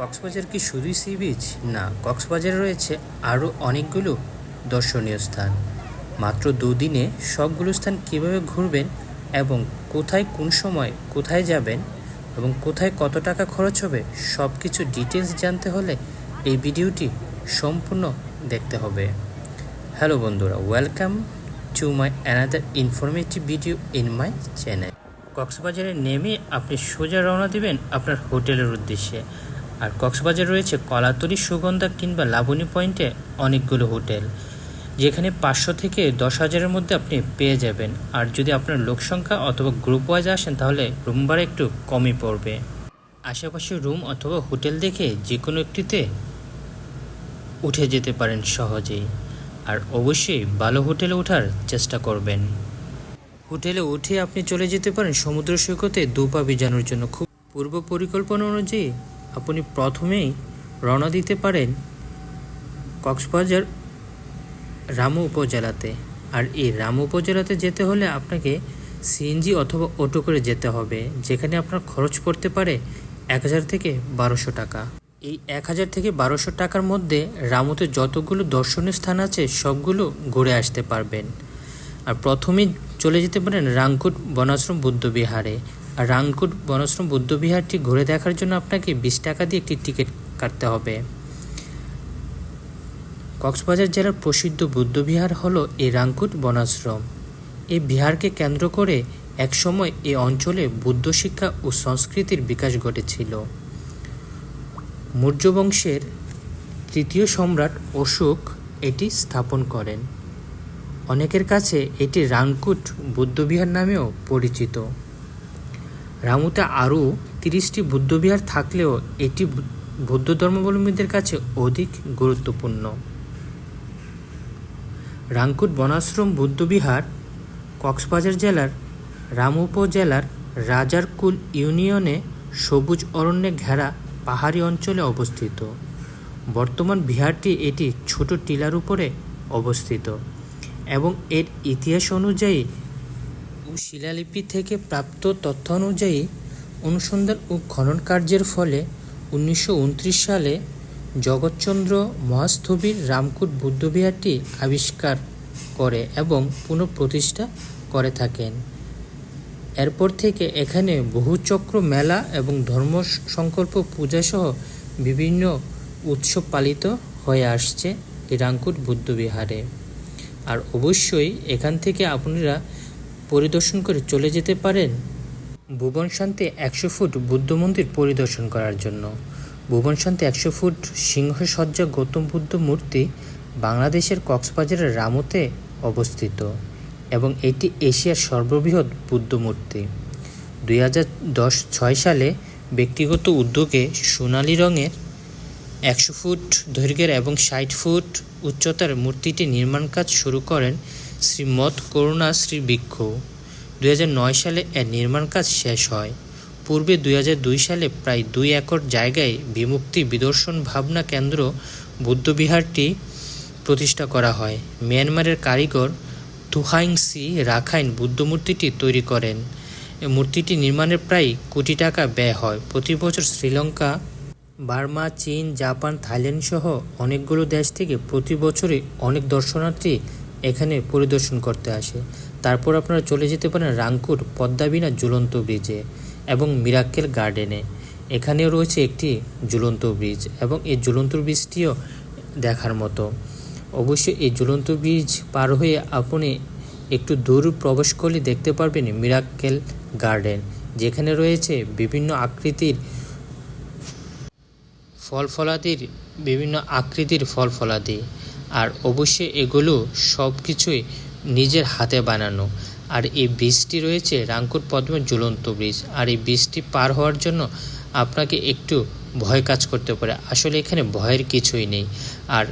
কক্সবাজার কি শুধুই sea beach না, কক্সবাজারে রয়েছে আরও অনেকগুলো দর্শনীয় স্থান। মাত্র দুদিনে সবগুলো স্থান কীভাবে ঘুরবেন এবং কোথায় কোন সময় কোথায় যাবেন এবং কোথায় কত টাকা খরচ হবে সব কিছু ডিটেলস জানতে হলে এই ভিডিওটি সম্পূর্ণ দেখতে হবে। হ্যালো বন্ধুরা welcome to my another informative video in my channel কক্সবাজারে নেমে আপনি সোজা রওনা দিবেন আপনার হোটেলের উদ্দেশ্যে। আর কক্সবাজার রয়েছে কলাতলি, সুগন্ধা কিংবা লাবণী পয়েন্টে অনেকগুলো হোটেল, যেখানে পাঁচশো থেকে দশ হাজারের মধ্যে আপনি পেয়ে যাবেন। আর যদি আপনার লোক সংখ্যা অথবা গ্রুপ ওয়াইজ আসেন, তাহলে রুম ভাড়া একটু কমই পড়বে। আশেপাশে রুম অথবা হোটেল দেখে যে কোনো একটিতে উঠে যেতে পারেন সহজেই। আর অবশ্যই ভালো হোটেলে ওঠার চেষ্টা করবেন। হোটেলে উঠে আপনি চলে যেতে পারেন সমুদ্র সৈকতে দুপা বিজানোর জন্য। খুব পূর্ব পরিকল্পনা অনুযায়ী আপনি প্রথমেই রওনা দিতে পারেন কক্সবাজার রামু উপজেলাতে। আর এই রামু উপজেলাতে যেতে হলে আপনাকে সিএনজি অথবা অটো করে যেতে হবে, যেখানে আপনার খরচ পড়তে পারে এক হাজার থেকে বারোশো টাকা। এই এক হাজার থেকে বারোশো টাকার মধ্যে রামুতে যতগুলো দর্শনীয় স্থান আছে, সবগুলো ঘুরে আসতে পারবেন। আর প্রথমেই চলে যেতে পারেন রাংকুট বনাশ্রম বুদ্ধবিহারে। রাংকুট বনাশ্রম বুদ্ধবিহারটি ঘুরে দেখার জন্য আপনাকে বিশ টাকা দিয়ে একটি টিকিট কাটতে হবে। কক্সবাজার জেলার প্রসিদ্ধ বুদ্ধবিহার হলো এই রাংকুট বনাশ্রম। এই বিহারকে কেন্দ্র করে একসময় এই অঞ্চলে বুদ্ধ শিক্ষা ও সংস্কৃতির বিকাশ ঘটেছিল। মৌর্য বংশের তৃতীয় সম্রাট অশোক এটি স্থাপন করেন। অনেকের কাছে এটি রাংকুট বুদ্ধবিহার নামেও পরিচিত। রামুতে আরও তিরিশটি বুদ্ধবিহার থাকলেও এটি বৌদ্ধ ধর্মাবলম্বীদের কাছে অধিক গুরুত্বপূর্ণ। রাংকুট বনাশ্রম বুদ্ধবিহার, কক্সবাজার জেলার রাম উপজেলার রাজারকুল ইউনিয়নে সবুজ অরণ্যে ঘেরা পাহাড়ি অঞ্চলে অবস্থিত। বর্তমান বিহারটি এটি ছোট টিলার উপরে অবস্থিত এবং এর ইতিহাস অনুযায়ী শিলালিপি থেকে প্রাপ্ত তথ্য অনুযায়ী অনুসন্ধান ও খনন কার্যের ফলে উনিশশো উনত্রিশ সালে জগৎচন্দ্র মহাস্থবির রামকুট বুদ্ধবিহারটি আবিষ্কার করে এবং পুনঃপ্রতিষ্ঠা করে থাকেন। এরপর থেকে এখানে বহুচক্র মেলা এবং ধর্ম সংকল্প পূজাসহ বিভিন্ন উৎসব পালিত হয়ে আসছে রামকুট বুদ্ধবিহারে। আর অবশ্যই এখান থেকে আপনারা পরিদর্শন করে চলে যেতে পারেন? ভুবন শান্তি একশো ফুট বুদ্ধ মন্দির পরিদর্শন করার জন্য। ভুবন শান্তি একশো ফুট সিংহসজ্জা গৌতম বুদ্ধ মূর্তি বাংলাদেশের কক্সবাজারের রামুতে অবস্থিত এবং এটি এশিয়ার সর্ববৃহৎ বুদ্ধ মূর্তি। দুই হাজার দশ ছয় সালে ব্যক্তিগত উদ্যোগে সোনালী রঙের একশো ফুট দৈর্ঘ্যের এবং ষাট ফুট উচ্চতার মূর্তিটি নির্মাণ কাজ শুরু করেন শ্রীমৎ করুণা শ্রী ভিক্ষু, দুই নয় সালে এর নির্মাণ কাজ শেষ হয়। পূর্বে দু হাজার দুই সালে প্রায় দুই একর জায়গায় বিমুক্তি বিদর্শন ভাবনা কেন্দ্র বুদ্ধবিহারটি প্রতিষ্ঠা করা হয়। মিয়ানমারের কারিগর তুহাইংসি রাখাইন বুদ্ধমূর্তিটি তৈরি করেন। মূর্তিটি নির্মাণের প্রায় কোটি টাকা ব্যয় হয়। প্রতি বছর শ্রীলঙ্কা, বার্মা, চীন, জাপান, থাইল্যান্ড সহ অনেকগুলো দেশ থেকে প্রতি বছরই অনেক দর্শনার্থী এখানে পরিদর্শন করতে আসে। তারপর আপনারা চলে যেতে পারেন রাংকুর পদ্মাবিনা ঝুলন্ত ব্রিজে এবং মিরাক্কেল গার্ডেনে। এখানেও রয়েছে একটি ঝুলন্ত ব্রিজ এবং এই ঝুলন্ত ব্রিজটিও দেখার মতো। অবশ্যই এই ঝুলন্ত ব্রিজ পার হয়ে আপনি একটু দূর প্রবেশ করলে দেখতে পারবেন মিরাক্কেল গার্ডেন, যেখানে রয়েছে বিভিন্ন আকৃতির ফল ফলাদির বিভিন্ন আকৃতির ফল ফলাদি আর অবশ্যই এগুলো সব কিছুই নিজের হাতে বানানো। আর এই ব্রিজটি রয়েছে রাঙ্কুর পদ্মের ঝুলন্ত ব্রিজ আর এই ব্রিজটি পার হওয়ার জন্য আপনাকে একটু ভয় কাজ করতে পারে। আসলে এখানে ভয়ের কিছুই নেই। আর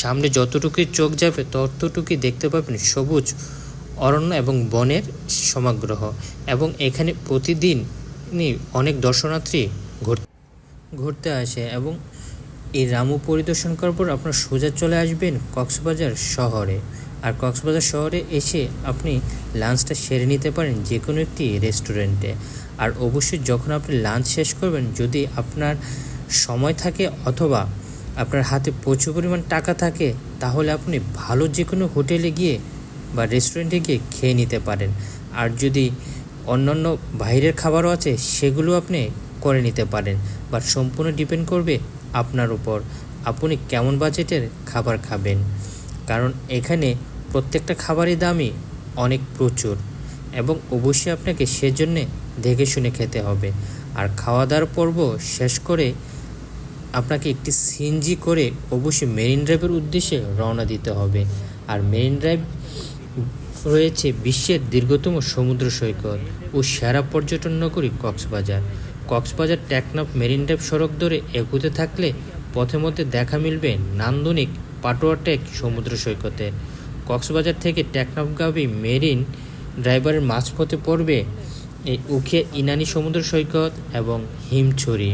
সামনে যতটুকুই চোখ যাবে, ততটুকুই দেখতে পাবেন সবুজ অরণ্য এবং বনের সমাগ্রহ। এবং এখানে প্রতিদিনই অনেক দর্শনার্থী ঘুরতে আসে এবং এই রামু পরিদর্শন করার পর আপনার সোজা চলে আসবেন কক্সবাজার শহরে। আর কক্সবাজার শহরে এসে আপনি লাঞ্চটা সেরে নিতে পারেন যে কোনো একটি রেস্টুরেন্টে আর অবশ্যই যখন আপনি লাঞ্চ শেষ করবেন, যদি আপনার সময় থাকে অথবা আপনার হাতে প্রচুর পরিমাণ টাকা থাকে, তাহলে আপনি ভালো যে কোনো হোটেলে গিয়ে বা রেস্টুরেন্টে গিয়ে খেয়ে নিতে পারেন। আর যদি অন্যান্য বাইরের খাবারও আছে, সেগুলো আপনি করে নিতে পারেন। বাট সম্পূর্ণ ডিপেন্ড করবে আপনার উপর। আপনি কেমন বাজেটের খাবার খাবেন? কারণ এখানে প্রত্যেকটা খাবারই দামই অনেক প্রচুর এবং অবশ্যই আপনাকে সেজন্যে দেখে শুনে খেতে হবে। আর খাওয়া দাওয়ার পর্ব শেষ করে আপনাকে একটি সিএনজি করে অবশ্যই মেরিন ড্রাইভের উদ্দেশ্যে রওনা দিতে হবে। আর মেরিন ড্রাইভ রয়েছে বিশ্বের দীর্ঘতম সমুদ্র সৈকত ও সেরা পর্যটন নগরী কক্সবাজার। কক্সবাজার টেকনাফ মেরিন ড্রাইভ সড়ক ধরে এগুতে থাকলে পথে মধ্যে দেখা মিলবে নান্দনিক পাটোয়াটেক সমুদ্র সৈকতের কক্সবাজার থেকে টেকনাফগামী মেরিন ড্রাইভারের মাঝপথে পড়বে এই উখিয়া ইনানি সমুদ্র সৈকত এবং হিমছড়ি।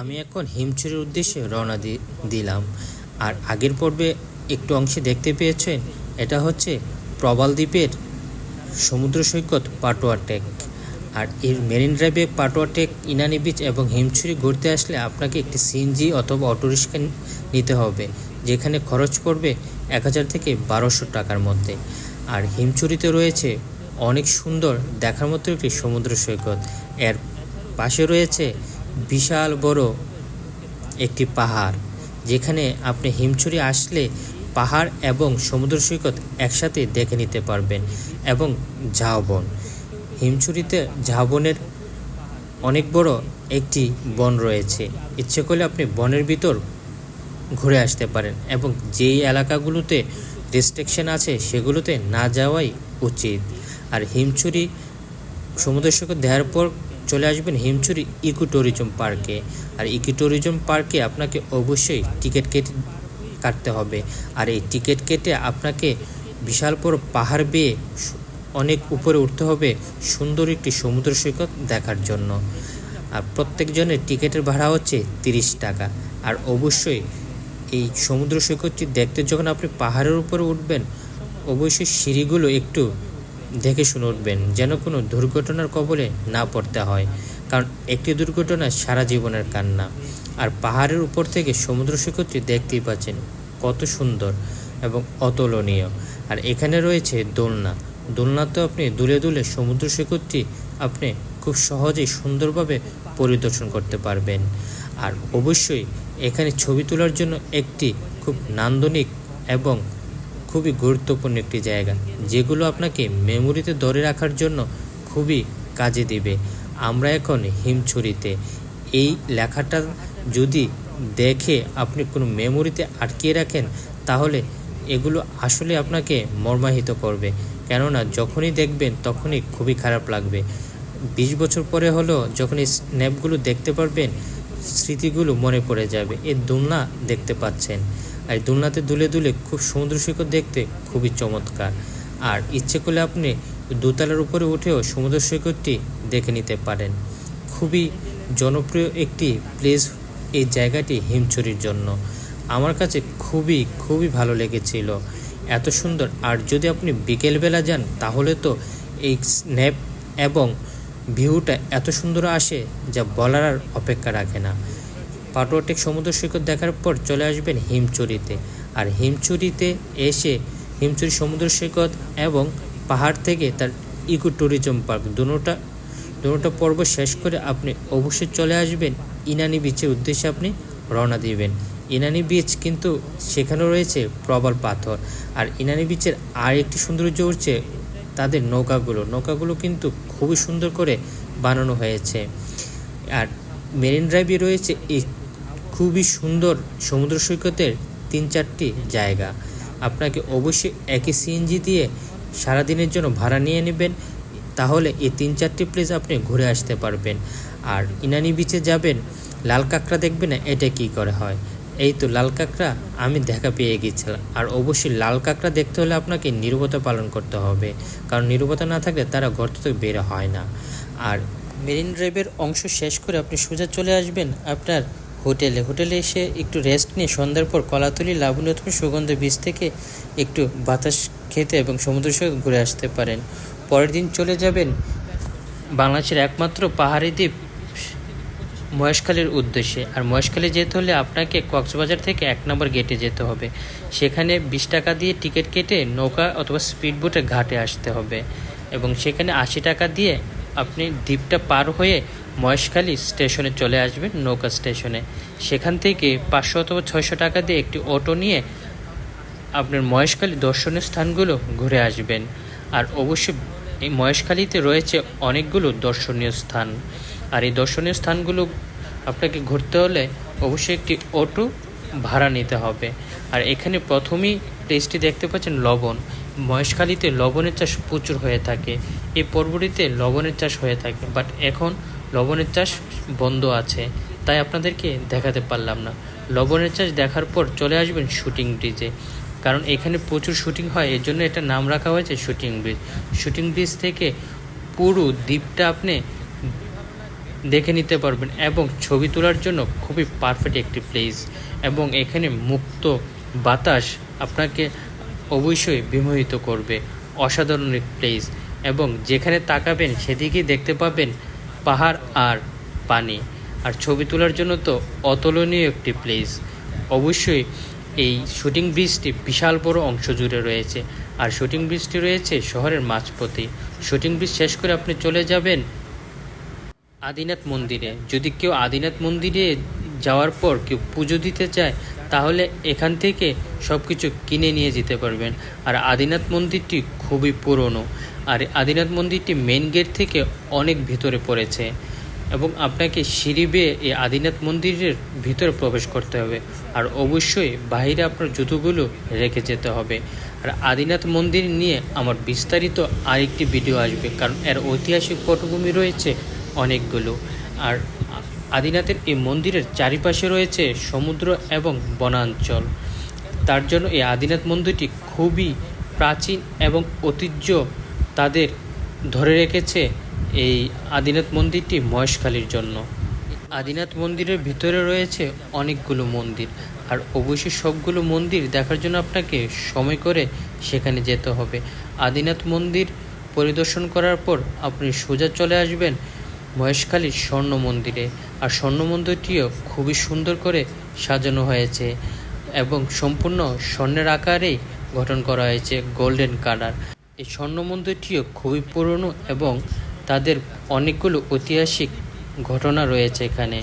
আমি এখন হিমছড়ির উদ্দেশ্যে রওনা দিলাম। আর আগের পর্বে একটু অংশে দেখতে পেয়েছেন, এটা হচ্ছে প্রবাল দ্বীপের সমুদ্র সৈকত পাটোয়া টেক। আর এর মেরিন ড্রাইভে পাটোয়াটেক ইনানি বিচ এবং হিমছড়ি ঘুরতে আসলে আপনাকে একটি সিএনজি অথবা অটোরিক্সা নিতে হবে, যেখানে খরচ পড়বে এক হাজার থেকে বারোশো টাকার মধ্যে। আর হিমছড়িতে রয়েছে অনেক সুন্দর, দেখার মতো একটি সমুদ্র সৈকত। এর পাশে রয়েছে বিশাল বড় একটি পাহাড়, যেখানে আপনি হিমছড়ি আসলে পাহাড় এবং সমুদ্র সৈকত একসাথে দেখে নিতে পারবেন এবং ঝাউবন হিমছড়িতে ঝাবনের অনেক বড় একটি বন রয়েছে। ইচ্ছে করলে আপনি বনের ভিতর ঘুরে আসতে পারেন এবং যেই এলাকাগুলোতে রেস্ট্রিকশন আছে সেগুলোতে না যাওয়াই উচিত। আর হিমছড়ি সমুদ্র সৈকত দেওয়ার পর চলে আসবেন হিমছড়ি ইকো ট্যুরিজম পার্কে। আর ইকো ট্যুরিজম পার্কে আপনাকে অবশ্যই টিকিট কেটে কাটতে হবে। আর এই টিকিট কেটে আপনাকে বিশাল বড় পাহাড় বেয়ে অনেক উপরে উঠতে হবে সুন্দর একটি সমুদ্র সৈকত দেখার জন্য। আর প্রত্যেকজনের টিকিটের ভাড়া হচ্ছে তিরিশ টাকা। আর অবশ্যই এই সমুদ্র সৈকতটি দেখতে যখন আপনি পাহাড়ের উপরে উঠবেন, অবশ্যই সিঁড়িগুলো একটু দেখে শুনে উঠবেন, যেন কোনো দুর্ঘটনার কবলে না পড়তে হয়। কারণ একটি দুর্ঘটনা সারা জীবনের কান্না। আর পাহাড়ের উপর থেকে সমুদ্র সৈকতটি দেখতেই পাচ্ছেন কত সুন্দর এবং অতুলনীয়। আর এখানে রয়েছে দোলনা। দোলনাতেও আপনি দুলে দুলে সমুদ্র সৈকতটি আপনি খুব সহজেই সুন্দরভাবে পরিদর্শন করতে পারবেন। আর অবশ্যই এখানে ছবি তোলার জন্য একটি খুব নান্দনিক এবং খুবই গুরুত্বপূর্ণ একটি জায়গা, যেগুলো আপনাকে মেমোরিতে ধরে রাখার জন্য খুবই কাজে দিবে। আমরা এখন হিমছড়িতে। এই লেখাটা যদি দেখে আপনি কোনো মেমোরিতে আটকিয়ে রাখেন, তাহলে এগুলো আসলে আপনাকে মর্মাহিত করবে। কেননা যখনই দেখবেন তখনই খুবই খারাপ লাগবে। বিশ বছর পরে হলো যখন স্ন্যাপগুলো দেখতে পারবেন, স্মৃতিগুলো মনে পড়ে যাবে। এই দোলনা দেখতে পাচ্ছেন। আর দোলনাতে দুলে দুলে খুব সমুদ্র সৈকত দেখতে খুবই চমৎকার। আর ইচ্ছে করলে আপনি দোতলার উপরে উঠেও সমুদ্র সৈকতটি দেখে নিতে পারেন। খুবই জনপ্রিয় একটি প্লেস এই জায়গাটি হিমছড়ির জন্য। আমার কাছে খুবই খুবই ভালো লেগেছিল। এত সুন্দর। আর যদি আপনি বিকেলবেলা যান, তাহলে তো এই স্ন্যাপ এবং ভিউটা এত সুন্দর আসে যা বলার আর অপেক্ষা রাখে না। পাটোয়াটেক সমুদ্র সৈকত দেখার পর চলে আসবেন হিমচুরিতে। আর হিমচুরিতে এসে হিমচুরি সমুদ্র সৈকত এবং পাহাড় থেকে তার ইকো ট্যুরিজম পার্ক দুটোটা দুটোটা পর্ব শেষ করে আপনি অবশ্যই চলে আসবেন। ইনানি বিচের উদ্দেশ্যে আপনি রওনা দিবেন। ইনানি বিচ কিন্তু সেখানেও রয়েছে প্রবল পাথর। আর ইনানি বিচের আর একটি সৌন্দর্য উঠছে তাদের নৌকাগুলো। নৌকাগুলো কিন্তু খুবই সুন্দর করে বানানো হয়েছে। আর মেরিন ড্রাইভে রয়েছে এই খুবই সুন্দর সমুদ্র সৈকতের তিন চারটি জায়গা। আপনাকে অবশ্যই একই সিএনজি দিয়ে সারাদিনের জন্য ভাড়া নিয়ে নেবেন। তাহলে এই তিন চারটি প্লেস আপনি ঘুরে আসতে পারবেন। আর ইনানি বিচে যাবেন লাল কাঁকড়া দেখবেন এটা কি করে হয়। এই তো লাল কাঁকড়া, আমি দেখা পেয়ে গিয়েছিলাম আর অবশ্যই লাল কাঁকড়া দেখতে হলে আপনাকে নিরবতা পালন করতে হবে। কারণ নিরবতা না থাকলে তারা গর্ত থেকে বের হয় না। আর মেরিন ড্রাইভের অংশ শেষ করে আপনি সোজা চলে আসবেন আপনার হোটেলে। হোটেলে এসে একটু রেস্ট নিয়ে সন্ধ্যার পর কলাতলি লাবণ্যতম সুগন্ধ বীজ থেকে একটু বাতাস খেতে এবং সমুদ্র সৈকত ঘুরে আসতে পারেন। পরের দিন চলে যাবেন বাংলাদেশের একমাত্র পাহাড়ি দ্বীপ মহেশখালীর উদ্দেশ্যে। আর মহেশখালী যেতে হলে আপনাকে কক্সবাজার থেকে এক নম্বর গেটে যেতে হবে। সেখানে বিশ টাকা দিয়ে টিকিট কেটে নৌকা অথবা স্পিড বোটে ঘাটে আসতে হবে। এবং সেখানে আশি টাকা দিয়ে আপনি দ্বীপটা পার হয়ে মহেশখালী স্টেশনে চলে আসবেন, নৌকা স্টেশনে সেখান থেকে পাঁচশো অথবা ছয়শো টাকা দিয়ে একটি অটো নিয়ে আপনার মহেশখালী দর্শনীয় স্থানগুলো ঘুরে আসবেন। আর অবশ্যই এই মহেশখালীতে রয়েছে অনেকগুলো দর্শনীয় স্থান। আর এই দর্শনীয় স্থানগুলো আপনাকে ঘুরতে হলে অবশ্যই একটি অটো ভাড়া নিতে হবে। আর এখানে প্রথমেই প্লেসটি দেখতে পাচ্ছেন লবণ। মহেশখালীতে লবণের চাষ প্রচুর হয়ে থাকে। এই পর্বটিতে লবণের চাষ হয়ে থাকে। বাট এখন লবণের চাষ বন্ধ আছে। তাই আপনাদেরকে দেখাতে পারলাম না। লবণের চাষ দেখার পর চলে আসবেন শুটিং ব্রিজে কারণ এখানে প্রচুর শুটিং হয়। এর জন্য এটা নাম রাখা হয়েছে শুটিং ব্রিজ শুটিং ব্রিজ থেকে পুরো দ্বীপটা আপনি দেখে নিতে পারবেন এবং ছবি তোলার জন্য খুবই পারফেক্ট একটি প্লেস এবং এখানে মুক্ত বাতাস আপনাকে অবশ্যই বিমোহিত করবে। অসাধারণ এক প্লেস এবং যেখানে তাকাবেন সেদিকেই দেখতে পাবেন পাহাড় আর পানি। আর ছবি তোলার জন্য তো অতুলনীয় একটি প্লেস অবশ্যই এই শুটিং ব্রিজটি বিশাল বড় অংশ জুড়ে রয়েছে। আর শুটিং ব্রিজটি রয়েছে শহরের মাঝপথে। শুটিং ব্রিজ শেষ করে আপনি চলে যাবেন আদিনাথ মন্দিরে। যদি কেউ আদিনাথ মন্দিরে যাওয়ার পর কেউ পুজো দিতে চায়, তাহলে এখান থেকে সব কিছু কিনে নিয়ে যেতে পারবেন। আর আদিনাথ মন্দিরটি খুবই পুরনো। আর আদিনাথ মন্দিরটি মেন গেট থেকে অনেক ভিতরে পড়েছে। এবং আপনাকে সিঁড়ি বেয়ে এই আদিনাথ মন্দিরের ভিতরে প্রবেশ করতে হবে। আর অবশ্যই বাইরে আপনার জুতোগুলো রেখে যেতে হবে। আর আদিনাথ মন্দির নিয়ে আমার বিস্তারিত আরেকটি ভিডিও আসবে। কারণ এর ঐতিহাসিক পটভূমি রয়েছে অনেকগুলো। আর আদিনাথের এই মন্দিরের চারিপাশে রয়েছে সমুদ্র এবং বনাঞ্চল। তার জন্য এই আদিনাথ মন্দিরটি খুবই প্রাচীন এবং ঐতিহ্য তাদের ধরে রেখেছে এই আদিনাথ মন্দিরটি মহেশখালীর জন্য। আদিনাথ মন্দিরের ভিতরে রয়েছে অনেকগুলো মন্দির। আর অবশ্যই সবগুলো মন্দির দেখার জন্য আপনাকে সময় করে সেখানে যেতে হবে। আদিনাথ মন্দির পরিদর্শন করার পর আপনি সোজা চলে আসবেন মহেশখালীর স্বর্ণ মন্দিরে। আর স্বর্ণ মন্দিরটিও খুবই সুন্দর করে সাজানো হয়েছে এবং সম্পূর্ণ স্বর্ণের আকারেই গঠন করা হয়েছে গোল্ডেন কালার। এই স্বর্ণ মন্দিরটিও খুবই পুরনো এবং তাদের অনেকগুলো ঐতিহাসিক ঘটনা রয়েছে এখানে।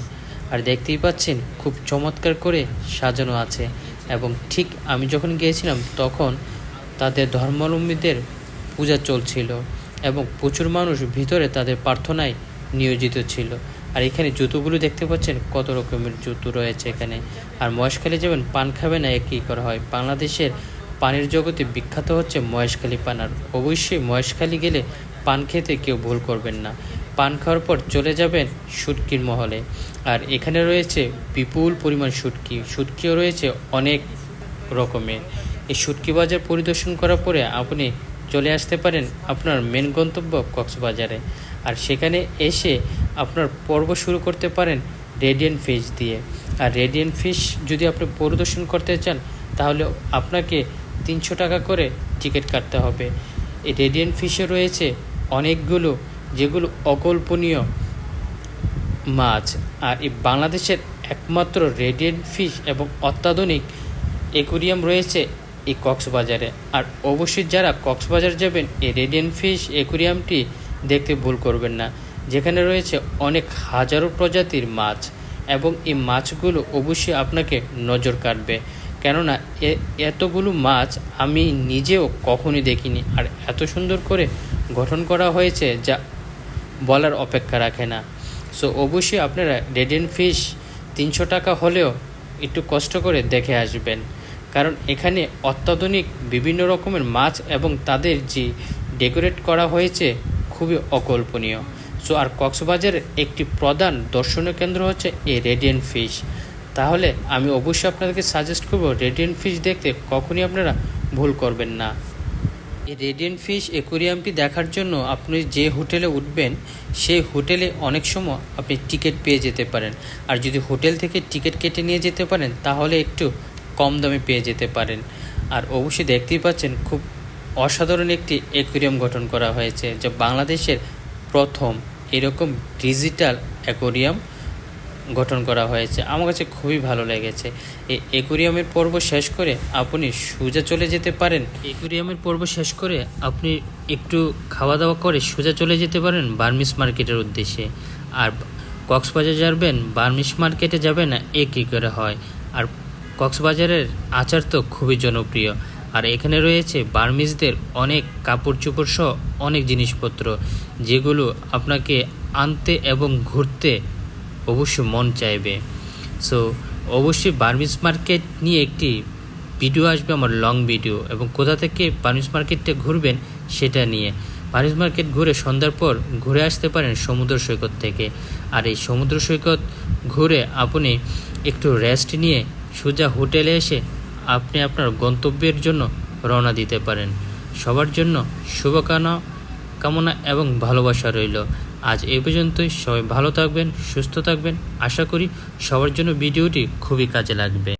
আর দেখতেই পাচ্ছেন, খুব চমৎকার করে সাজানো আছে এবং ঠিক আমি যখন গিয়েছিলাম তখন তাদের ধর্মাবলম্বীদের পূজা চলছিল এবং প্রচুর মানুষ ভিতরে তাদের প্রার্থনায় নিয়োজিত ছিল। আর এখানে জুতোগুলো দেখতে পাচ্ছেন কত রকমের জুতো রয়েছে এখানে। আর মহেশখালী যাবেন পান খাবে না, একই করা হয়। বাংলাদেশের পানির জগতে বিখ্যাত হচ্ছে মহেশখালী পান। আর অবশ্যই মহেশখালী গেলে পান খেতে কেউ ভুল করবেন না। পান খাওয়ার পর চলে যাবেন শুটকির মহলে। আর এখানে রয়েছে বিপুল পরিমাণ শুটকি শুটকিও রয়েছে অনেক রকমের। এই শুটকি বাজার পরিদর্শন করার পরে আপনি চলে আসতে পারেন আপনার মেন গন্তব্য কক্সবাজারে। আর সেখানে এসে আপনার পর্ব শুরু করতে পারেন রেডিয়েন্ট ফিশ দিয়ে। আর রেডিয়েন্ট ফিশ যদি আপনি পরিদর্শন করতে চান, তাহলে আপনাকে তিনশো টাকা করে টিকিট কাটতে হবে। এই রেডিয়েন্ট ফিশে রয়েছে অনেকগুলো, যেগুলো অকল্পনীয় মাছ। আর এই বাংলাদেশের একমাত্র রেডিয়েন্ট ফিশ এবং অত্যাধুনিক একুরিয়াম রয়েছে এই কক্সবাজারে। আর অবশ্যই যারা কক্সবাজার যাবেন, এই রেডিয়েন্ট ফিশ একুরিয়ামটি দেখতে ভুল করবেন না। যেখানে রয়েছে অনেক হাজারো প্রজাতির মাছ এবং এই মাছগুলো অবশ্যই আপনাকে নজর কাটবে। কেননা এতগুলো মাছ আমি নিজেও কখনই দেখিনি। আর এত সুন্দর করে গঠন করা হয়েছে যা বলার অপেক্ষা রাখে না। সো অবশ্যই আপনারা রেডিয়েন্ট ফিশ তিনশো টাকা হলেও একটু কষ্ট করে দেখে আসবেন। কারণ এখানে অত্যাধুনিক বিভিন্ন রকমের মাছ এবং তাদের যে ডেকোরেট করা হয়েছে খুবই অকল্পনীয়। সো আর কক্সবাজারের একটি প্রধান দর্শনীয় কেন্দ্র হচ্ছে এই রেডিয়েন্ট ফিশ। তাহলে আমি অবশ্যই আপনাদেরকে সাজেস্ট করব রেডিয়েন্ট ফিশ দেখতে কখনই আপনারা ভুল করবেন না। এই রেডিয়েন্ট ফিশ অ্যাকোরিয়ামটি দেখার জন্য আপনি যে হোটেলে উঠবেন, সেই হোটেলে অনেক সময় আপনি টিকিট পেয়ে যেতে পারেন। আর যদি হোটেল থেকে টিকিট কেটে নিয়ে যেতে পারেন, তাহলে একটু কম দামে পেয়ে যেতে পারেন। আর অবশ্যই দেখতেই পাচ্ছেন, খুব অসাধারণ একটি অ্যাকোরিয়াম গঠন করা হয়েছে যা বাংলাদেশের প্রথম এরকম ডিজিটাল অ্যাকোরিয়াম গঠন করা হয়েছে। আমার কাছে খুবই ভালো লেগেছে। এই একুরিয়ামের পর্ব শেষ করে আপনি সোজা চলে যেতে পারেন। একুরিয়ামের পর্ব শেষ করে আপনি একটু খাওয়া দাওয়া করে সোজা চলে যেতে পারেন বার্মিস মার্কেটের উদ্দেশ্যে। আর কক্সবাজার যাবেন, বার্মিস মার্কেটে যাবে না এ কী করে হয়। আর কক্সবাজারের আচার তো খুবই জনপ্রিয়। আর এখানে রয়েছে বার্মিজদের অনেক কাপড় চোপড় সহ অনেক জিনিসপত্র, যেগুলো আপনাকে আনতে এবং ঘুরতে অবশ্যই মন চাইবে। সো অবশ্যই বার্মিজ মার্কেট নিয়ে একটি ভিডিও আসবে, আমার লং ভিডিও। এবং কোথা থেকে বার্মিজ মার্কেটটা ঘুরবেন সেটা নিয়ে। বার্মিজ মার্কেট ঘুরে সন্ধ্যার পর ঘুরে আসতে পারেন সমুদ্র সৈকত থেকে। আর এই সমুদ্র সৈকত ঘুরে আপনি একটু রেস্ট নিয়ে সোজা হোটেলে এসে আপনি আপনার গন্তব্যের জন্য রওনা দিতে পারেন। সবার জন্য শুভকামনা, কামনা এবং ভালোবাসা রইল। আজ এই পর্যন্তই। সবাই ভালো থাকবেন, সুস্থ থাকবেন। আশা করি সবার জন্য ভিডিওটি খুবই কাজে লাগবে।